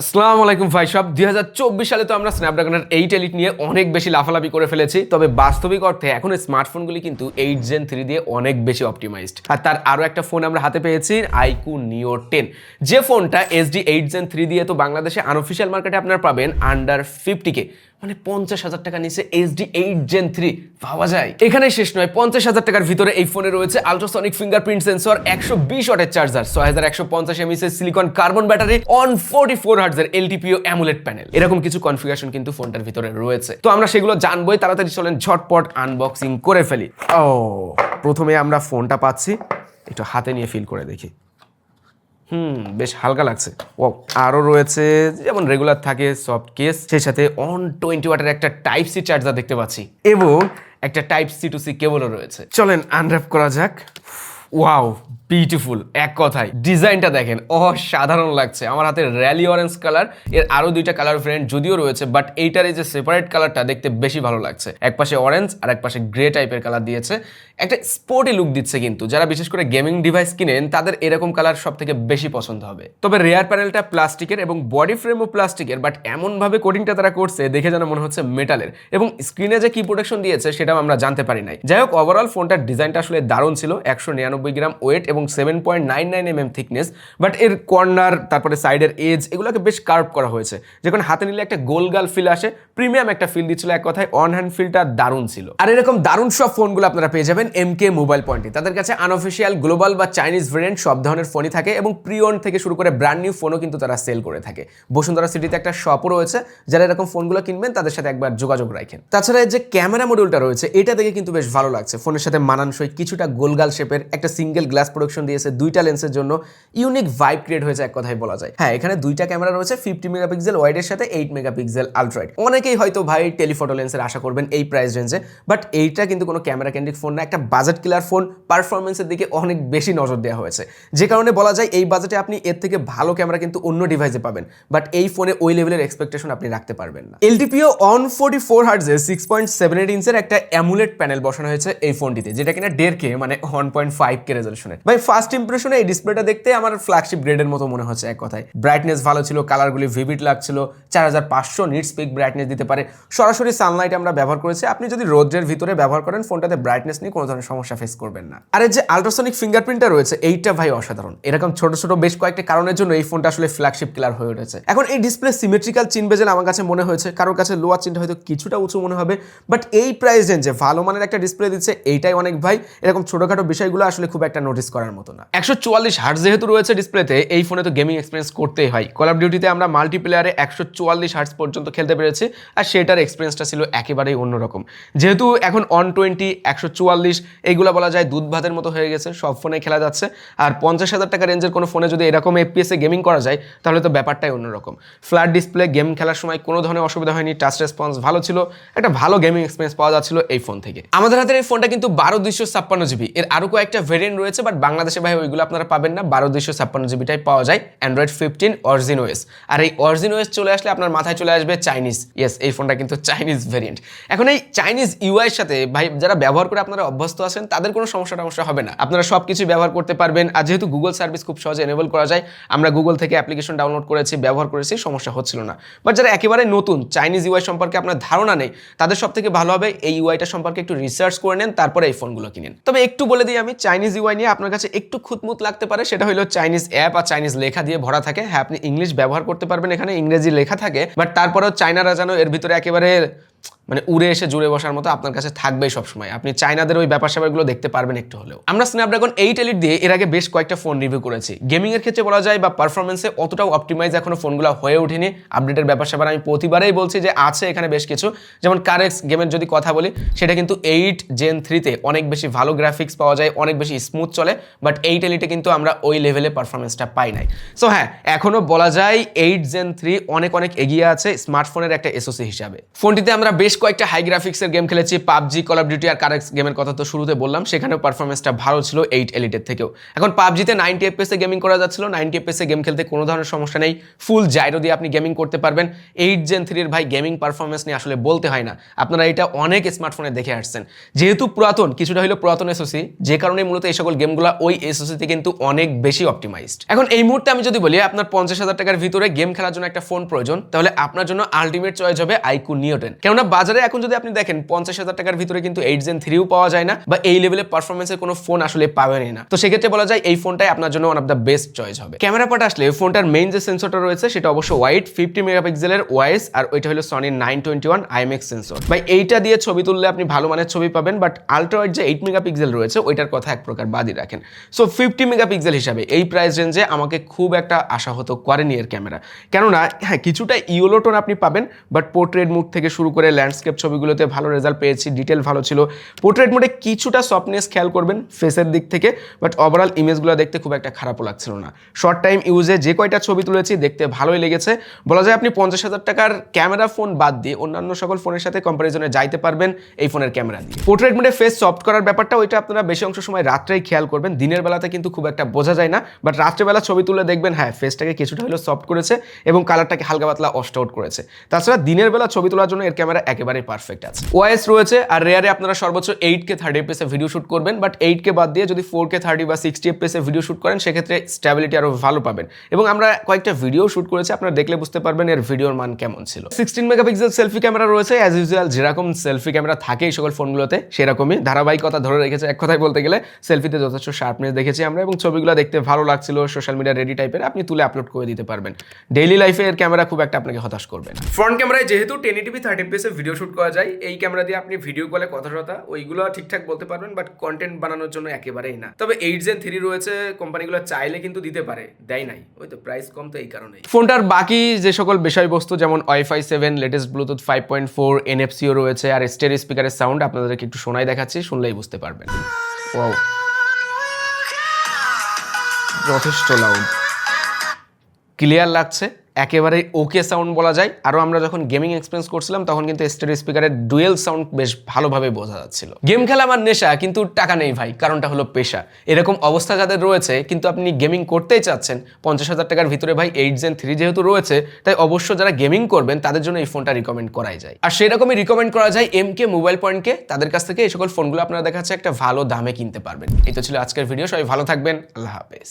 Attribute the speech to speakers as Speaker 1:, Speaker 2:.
Speaker 1: আসসালামু আলাইকুম ভাই, সব দুই সালে তো আমরা স্ন্যাপড্রাগনের এইট এলিট নিয়ে অনেক বেশি লাফালাফি করে ফেলেছি, তবে বাস্তবিক অর্থে এখন স্মার্টফোনগুলি কিন্তু এইট জেন থ্রি দিয়ে অনেক বেশি অপটিমাইজড আর তার আরও একটা ফোন আমরা হাতে পেয়েছি আইকু নিও টেন যে ফোনটা এসডি এইট জেন থ্রি দিয়ে তো বাংলাদেশে আনঅফিসিয়াল মার্কেটে আপনার পাবেন আন্ডার ফিফটিকে মানে পঞ্চাশ হাজার টাকা নিচে এইচডি এইট জেন থ্রি পাওয়া যায়। এখানেই শেষ নয়, পঞ্চাশ হাজার টাকার ভিতরে এই ফোনে রয়েছে আলট্রাসনিক ফিঙ্গারপ্রিন্ট সেন্সর একশো বিশ ওয়াটের চার্জার ছয় হাজার একশো পঞ্চাশ এমএস এর silicon carbon battery on forty four হার্টজের LTPO AMOLED panel এরকম কিছু কনফিগারেশন কিন্তু ফোনটার ভিতরে রয়েছে। তো আমরা সেগুলো জানবোই, তাড়াতাড়ি চলেন, ঝটপট আনবক্সিং করে ফেলি। ও, প্রথমে আমরা ফোনটা পাচ্ছি, একটু হাতে নিয়ে ফিল করে দেখি। হুম বেশ হালকা লাগছে। ও আরও রয়েছে যেমন রেগুলার থাকে সফট কেস সেই সাথে অন টোয়েন্টি ওয়াটের একটা টাইপ সি চার্জার দেখতে পাচ্ছি। এবং একটা টাইপ সি টু সি কেবলও রয়েছে। চলেন আনর্যাপ করা যাক। ওয়াও বিউটিফুল এক কথায়। ডিজাইনটা দেখেন, অসাধারণ লাগছে। আমার হাতে র্যালি অরেঞ্জ কালারের আরও দুইটা কালার ফ্রেন্ড যদিও রয়েছে বাট এইটার এই যে সেপারেট কালারটা দেখতে বেশি ভালো লাগছে। এক পাশে অরেঞ্জ আর এক পাশে গ্রে টাইপের কালার দিয়েছে। একটা স্পোর্টি লুক দিচ্ছে কিন্তু। যারা বিশেষ করে গেমিং ডিভাইস কিনেন, তাদের এরকম কালার সব থেকে বেশি পছন্দ হবে। তবে রেয়ার প্যানেলটা প্লাস্টিকের এবং বডি ফ্রেমও প্লাস্টিকের বাট এমনভাবে কোটিংটা তারা করছে, দেখে যেন মনে হচ্ছে মেটালের এবং স্ক্রিনে যে কি প্রোটেকশন দিয়েছে, সেটাও আমরা জানতে পারি নাই। যাই হোক ওভারঅল ফোনটার ডিজাইনটা আসলে দারুণ ছিল। একশো নিরানব্বই গ্রাম ওয়েট এবং seven point nine nine M M thickness but এর কর্নার তারপরে সাইডের এজ এগুলোকে বেশ কার্ভ করা হয়েছে। যেখানে হাতে নিলে একটা গোলগাল ফিল আসে প্রিমিয়াম একটা ফিল দিচ্ছিল। এক কথায় অন হ্যান্ড ফিলটা দারুণ ছিল। আর এরকম দারুণ সব ফোনগুলো আপনারা পেয়ে যাবেন এম কে মোবাইল পয়েন্টে তাদের কাছে আনঅফিসিয়াল গ্লোবাল বা চাইনিজ ভেরিয়েন্ট সব ধরনের ফোনই থাকে এবং প্রিয়ন থেকে শুরু করে ব্র্যান্ড নিউ ফোনও কিন্তু তারা সেল করে থাকে। বসুন্ধরা সিটিতে একটা শপও রয়েছে। যারা এরকম ফোনগুলো কিনবেন, তাদের সাথে একবার যোগাযোগ রাখেন। তাছাড়া যে ক্যামেরা মডিউলটা রয়েছে, এটা দেখে কিন্তু বেশ ভালো লাগছে। ফোনের সাথে মানানসই কিছুটা গোলগাল শেপের একটা সিঙ্গেল গ্লাস প্রোডাকশন দিয়েছে দুইটা লেন্সের জন্য। ইউনিক ভাইব ক্রিয়েট হয়েছে এক কথায় বলা যায়। হ্যাঁ এখানে দুইটা ক্যামেরা রয়েছে ফিফটি মেগাপিক্সেল ওয়াইডের সাথে এইট মেগাপিক্সেল আলট্রাইড অনেকেই হয়তো ভাই টেলিফটো লেন্সের আশা করবেন এই প্রাইস রেঞ্জে বাট এইটা কিন্তু কোনো ক্যামেরা কেন্দ্রিক ফোন না, একটা বাজেট কিলার ফোন পারফরমেন্সের দিকে অনেক বেশি নজর দেওয়া হয়েছে। যে কারণে বলা যায় এই বাজেটে আপনি এর থেকে ভালো ক্যামেরা কিন্তু অন্য ডিভাইসে পাবেন বাট এই ফোনে ওই লেভেলের এক্সপেকটেশন আপনি রাখতে পারবেন না। এলটিপিও অন ফোর্টি ফোর হার্টজের সিক্স পয়েন্ট সেভেন এইট ইঞ্চের একটা অ্যামুলেট প্যানেল বসানো হয়েছে এই ফোনটিতে যেটা কিনা দেড় কে মানে ওয়ান পয়েন্ট ফাইভ কে রেজলিউশনের ভাই ফার্স্ট ইম্প্রেশনে এই ডিসপ্লেটা দেখতে আমার ফ্ল্যাগশিপ গ্রেডের মতো মনে হচ্ছে এক কথায়। ব্রাইটনেস ভালো ছিল কালারগুলি ভিভিড লাগছিল, চার হাজার পাঁচশো নিট স্পিক ব্রাইটনেস দিতে পারে। সরাসরি সানলাইট আমরা ব্যবহার করেছি। আপনি যদি রোদ্রের ভিতরে ব্যবহার করেন ফোনটাতে ব্রাইটনেস নিয়ে কোনো ধরনের সমস্যা ফেস করবেন না। আর যে আল্ট্রাসনিক ফিঙ্গারপ্রিন্টটা রয়েছে, এইটা ভাই অসাধারণ। এরকম ছোট ছোট বেশ কয়েকটা কারণের জন্য এই ফোনটা আসলে ফ্ল্যাগশিপ কিলার হয়ে উঠেছে। এখন এই ডিসপ্লে সিমেট্রিক্যাল চিনবে যে আমার কাছে মনে হয়েছে। কারোর কাছে লোয়ার চিনটা হয়তো কিছুটা উঁচু মনে হবে বাট এই প্রাইস রেঞ্জে ভালো মানের একটা ডিসপ্লে দিচ্ছে, এইটাই অনেক ভাই। এরকম ছোটখাটো বিষয়গুলো আসলে খুব একটা নোটিস করার মতো না। একশো চুয়াল্লিশ হার্ট যেহেতু রয়েছে ডিসপ্লেতে এই ফোনে তো গেমিং এক্সপিরিয়েন্স করতেই হয়। কল অফ ডিউটিতে আমরা মাল্টিপ্লেয়ারে একশো চুয়াল্লিশ হার্টস পর্যন্ত খেলতে পেরেছি। আর সেটার এক্সপিরিয়েন্সটা ছিল একেবারেই অন্যরকম। যেহেতু এখন অন টোয়েন্টি একশো চুয়াল্লিশ, এইগুলো বলা যায় দুধ ভাতের মতো হয়ে গেছে, সব ফোনে খেলা যাচ্ছে। আর পঞ্চাশ হাজার টাকা রেঞ্জের কোনো ফোনে যদি এরকম এফপিএসে গেমিং করা যায়, তাহলে তো ব্যাপারটাই অন্যরকম। ফ্ল্যাট ডিসপ্লে গেম খেলার সময় কোনো ধরনের অসুবিধা হয়নি টাচ রেসপন্স ভালো ছিল, একটা ভালো গেমিং এক্সপিরিয়েন্স পাওয়া যাচ্ছিল এই ফোন থেকে। আমাদের হাতের এই ফোনটা কিন্তু বারো দুইশো ছাপ্পান্ন জিবি এর আরও কয়েকটা ভেরিয়েন্ট রয়েছে বাট বাংলাদেশে ভাই ওইগুলো আপনারা পাবেন না। বারো দুইশো ছাপ্পান্ন জিবিটাই পাওয়া যায় অ্যান্ড্রয়েড ফিফটিন অরিজিন ওয়েস আর এই অরিজিন ওয়েস চলে আসলে আপনার মাথায় চলে আসবে চাইনিজ ইয়েস এই ফোনটা কিন্তু চাইনিজ ভেরিয়েন্ট এখন এই চাইনিজ ইউআইয়ের সাথে ভাই, যারা ব্যবহার করে আপনারা অভ্যস্ত আছেন, তাদের কোনো সমস্যা টমস্যা হবে না। আপনারা সব কিছু ব্যবহার করতে পারবেন, আর যেহেতু গুগল সার্ভিস খুব সহজে এনেবল করা যায়, আমরা গুগল থেকে অ্যাপ্লিকেশন ডাউনলোড করেছি, ব্যবহার করেছি, সমস্যা হচ্ছিল না। বাট যারা একেবারে নতুন চাইনিজ ইউআই সম্পর্কে আপনার ধারণা নেই, তাদের সব থেকে ভালো হবে এই ইউআইটা সম্পর্কে একটু রিসার্চ করে নেন, তারপরে এই ফোনগুলো কিনেন। তবে একটু বলে দিই আমি চাইনিজ ইউআই নিয়ে আপনার কাছে একটু খুঁতমুত লাগতে পারে, সেটা হলো চাইনিজ অ্যাপ আর চাইনিজ লেখা দিয়ে ভরা থাকে। হ্যাঁ আপনি ইংলিশ ব্যবহার করতে পারবেন, এখানে ইংরেজি লেখা থাকে বাট তারপরেও চাইনারা যেন এর ভিতরে একেবারে মানে উড়ে এসে জুড়ে বসার মতো আপনার কাছে থাকবেই সবসময়। আপনি চাইনাদের ওই ব্যাপার স্যাপারগুলো দেখতে পারবেন একটু হলেও। আমরা স্ন্যাপড্রাগন এইট এলিট দিয়ে এর আগে বেশ কয়েকটা ফোন রিভিউ করেছি। গেমিং এর ক্ষেত্রে বলা যায় বা পারফরমেন্সে অতটাও অপটিমাইজ এখনও ফোনগুলো হয়ে ওঠেনি। আপডেটের ব্যাপার স্যাপার আমি প্রতিবারেই বলছি যে আছে এখানে বেশ কিছু। যেমন কারেক্স গেমের যদি কথা বলি, সেটা কিন্তু এইট জেন থ্রিতে অনেক বেশি ভালো গ্রাফিক্স পাওয়া যায়, অনেক বেশি স্মুথ চলে বাট এইট এলিটে কিন্তু আমরা ওই লেভেলে পারফরমেন্সটা পাই নাই। সো হ্যাঁ এখনও বলা যায় এইট জেন থ্রি অনেক অনেক এগিয়ে আছে স্মার্টফোনের একটা এসোসি হিসাবে। ফোনটিতে আমরা বেশ কয়েকটা হাই গ্রাফিক্সের গেম খেলেছি, পাবজি কল অফ ডিউটি আর কারেক্স গেমের কথা তো শুরুতে বললাম, সেখানেও পারফরমেন্সটা ভালো ছিল এইট এলিটের থেকেও। এখন পাবজিতে নাইনটি এফপিএসে গেমিং করা যাচ্ছিল নাইনটি এফপিএসে গেম খেলতে কোনো ধরনের সমস্যা নেই ফুল জাইরো দিয়ে আপনি গেমিং করতে পারবেন। এইট জেন থ্রির ভাই গেমিং পারফরমেন্স নিয়ে আসলে বলতে হয় না। আপনারা এটা অনেক স্মার্টফোনে দেখে আসছেন। যেহেতু পুরাতন, কিছুটা হলো পুরাতন এসওসি যে কারণে মূলত এই সকল গেমগুলো ওই এসওসিতে কিন্তু অনেক বেশি অপটিমাইজড এখন এই মুহূর্তে আমি যদি বলি, আপনার পঞ্চাশ হাজার টাকার ভিতরে গেম খেলার জন্য একটা ফোন প্রয়োজন, তাহলে আপনার জন্য আলটিমেট চয়েস হবে আইকু নিওটেন কেননা বাজারে এখন যদি আপনি দেখেন পঞ্চাশ হাজার টাকার ভিতরে কিন্তু এইট জেন থ্রিও পাওয়া যায় না, বা এই লেভেলের পারফরমেন্সের কোনো ফোন আসলে পাবেনই না। তো সেক্ষেত্রে বলা যায় এই ফোনটাই আপনার জন্য one of the best choice হবে। ক্যামেরা পার্ট আসলে ফোনটার মেইন যে সেন্সরটা রয়েছে, সেটা অবশ্য ওয়াইড ফিফটি মেগাপিক্সেলের ওয়াইস, আর ওইটা হলো সনির nine twenty one IMX sensor ভাই, এইটা দিয়ে ছবি তুললে আপনি ভালো মানের ছবি পাবেন বাট আলট্রা ওয়াইড যে এইট মেগাপিক্সেল রয়েছে, ওইটার কথা এক প্রকার বাদই রাখেন। সো ফিফটি মেগাপিক্সেল হিসাবে এই প্রাইস রেঞ্জে আমাকে খুব একটা আশাহত করেনি এর ক্যামেরা। কেননা হ্যাঁ কিছুটা ইউলোটোন আপনি পাবেন বাট পোর্ট্রেট মুড থেকে শুরু করে ল্যান্ডস্কেপ ছবিগুলোতে ভালো রেজাল্ট পেয়েছি ডিটেল ভালো ছিল। পোর্ট্রেট মোডে কিছুটা সফটনেস খেয়াল করবেন ফেসের দিক থেকে বাট ওভারঅল ইমেজগুলো দেখতে খুব একটা খারাপও লাগছিল না। শর্ট টাইম ইউজে যে কয়টা ছবি তুলেছি, দেখতে ভালোই লেগেছে। বলা যায় আপনি পঞ্চাশ হাজার টাকার ক্যামেরা ফোন বাদ দিয়ে অন্যান্য সকল ফোনের সাথে কম্পারিজনে যাইতে পারবেন এই ফোনের ক্যামেরা দিয়ে। পোর্ট্রেট মোডে ফেস সফট করার ব্যাপারটা ওইটা আপনারা বেশি অংশ সময় রাত্রেই খেয়াল করবেন। দিনের বেলাতে কিন্তু খুব একটা বোঝা যায় না বাট রাত্রেবেলা ছবি তুলে দেখবেন হ্যাঁ ফেসটাকে কিছুটা হলেও সফট করেছে এবং কালারটাকে হালকা পাতলা অস্ট আউট করেছে। তাছাড়া দিনের বেলা ছবি তোলার জন্য এর ক্যামেরা একেবারেই পারফেক্ট আছে। ওয়াইস রয়েছে আর রেয়ারে আপনারা সর্বোচ্চ এইট কে থার্টি এফপিএসে ভিডিও শুট করবেন বাট এইট কে বাদ দিয়ে যদি ফোর কে থার্টি বা সিক্সটি এফপিএসে ভিডিও শুট করেন, সেক্ষেত্রে স্ট্যাবিলিটি আরও ভালো পাবেন। এবং আমরা কয়েকটা ভিডিও শুট করেছি, আপনারা দেখলে বুঝতে পারবেন এর ভিডিওর মান কেমন ছিল। সিক্সটিন মেগাপিক্সেল সেলফি ক্যামেরা রয়েছে অ্যাজ ইউজুয়াল যেরকম সেলফি ক্যামেরা থাকে এই সকল ফোনগুলোতে সেরকমই। ধারাবাহিকতা ধরে রেখেছে, এক কথায় বলতে গেলে সেলফিতে যথেষ্ট শার্পনেস দেখেছি আমরা, এবং ছবিগুলো দেখতে ভালো লাগছিল সোশ্যাল মিডিয়া রেডি টাইপের আপনি তুলে আপলোড করে দিতে পারবেন। ডেইলি লাইফে এর ক্যামেরা খুব একটা আপনাকে হতাশ করবে না। ফ্রন্ট ক্যামেরায় যেহেতু টেন এটিপি থার্টি এফপিএসে ভিডিও শুট করা যায়। এই ক্যামেরা দিয়ে আপনি ভিডিও কলে কথা টথা ওইগুলো ঠিকঠাক বলতে পারবেন বাট কন্টেন্ট বানানোর জন্য একেবারেই না। তবে এইট জেন থ্রি রয়েছে কোম্পানিগুলো চাইলে কিন্তু দিতে পারে, দেয় নাই। ওই তো প্রাইস কম তো এই কারণে ফোনটার বাকি যে সকল বিষয়বস্তু, যেমন wifi seven latest Bluetooth five point four এনএফসিও রয়েছে, আর স্টেরি স্পিকারের সাউন্ড আপনাদেরকে একটু শোনাই দেখাচ্ছি, শুনলেই বুঝতে পারবেন। ওয়াও যথেষ্ট লাউড ক্লিয়ার লাগছে? একেবারে ওকে সাউন্ড বলা যায়। আরও আমরা যখন গেমিং এক্সপিরিয়েন্স করছিলাম, তখন কিন্তু স্টেরিও স্পিকারের ডুয়েল সাউন্ড বেশ ভালোভাবে বোঝা যাচ্ছিল। গেম খেলা আমার নেশা, কিন্তু টাকা নেই ভাই, কারণটা হলো পেশা। এরকম অবস্থা যাদের রয়েছে, কিন্তু আপনি গেমিং করতেই চাচ্ছেন, পঞ্চাশ হাজার টাকার ভিতরে ভাই এইট জেন থ্রি যেহেতু রয়েছে, তাই অবশ্য যারা গেমিং করবেন, তাদের জন্য এই ফোনটা রিকমেন্ড করাই যায়। আর সেরকমই রিকমেন্ড করা যায় এম কে মোবাইল পয়েন্টকে তাদের কাছ থেকে এই সকল ফোনগুলো আপনারা দেখাচ্ছে একটা ভালো দামে কিনতে পারবেন। এই তো ছিল আজকের ভিডিও সবাই ভালো থাকবেন, আল্লাহ হাফেজ।